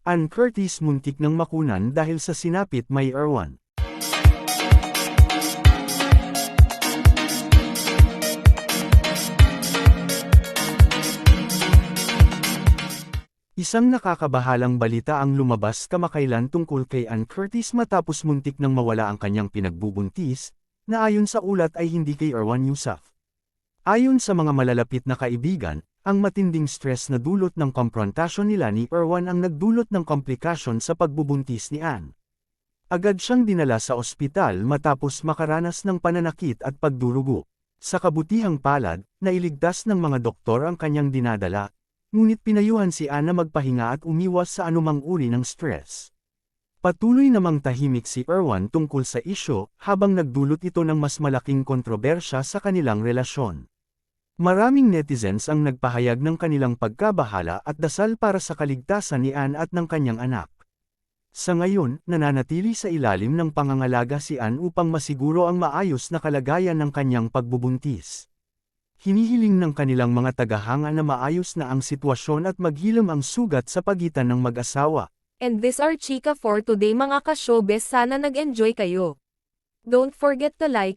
Ann Curtis muntik ng makunan dahil sa sinapit may Erwan. Isang nakakabahalang balita ang lumabas kamakailan tungkol kay Ann Curtis matapos muntik nang mawala ang kanyang pinagbubuntis, na ayon sa ulat ay hindi kay Erwan Yusuf. Ayon sa mga malalapit na kaibigan, ang matinding stress na dulot ng komprontasyon nila ni Erwan ang nagdulot ng komplikasyon sa pagbubuntis ni Ann. Agad siyang dinala sa ospital matapos makaranas ng pananakit at pagdurugo. Sa kabutihang palad, nailigtas ng mga doktor ang kanyang dinadala, ngunit pinayuhan si Ann na magpahinga at umiwas sa anumang uri ng stress. Patuloy namang tahimik si Erwan tungkol sa isyo habang nagdulot ito ng mas malaking kontrobersya sa kanilang relasyon. Maraming netizens ang nagpahayag ng kanilang pagkabahala at dasal para sa kaligtasan ni Ann at ng kanyang anak. Sa ngayon, nananatili sa ilalim ng pangangalaga si Ann upang masiguro ang maayos na kalagayan ng kanyang pagbubuntis. Hinihiling ng kanilang mga tagahanga na maayos na ang sitwasyon at maghilom ang sugat sa pagitan ng mag-asawa. And this are Chika for today mga ka-showbiz sana nag-enjoy kayo. Don't forget to like,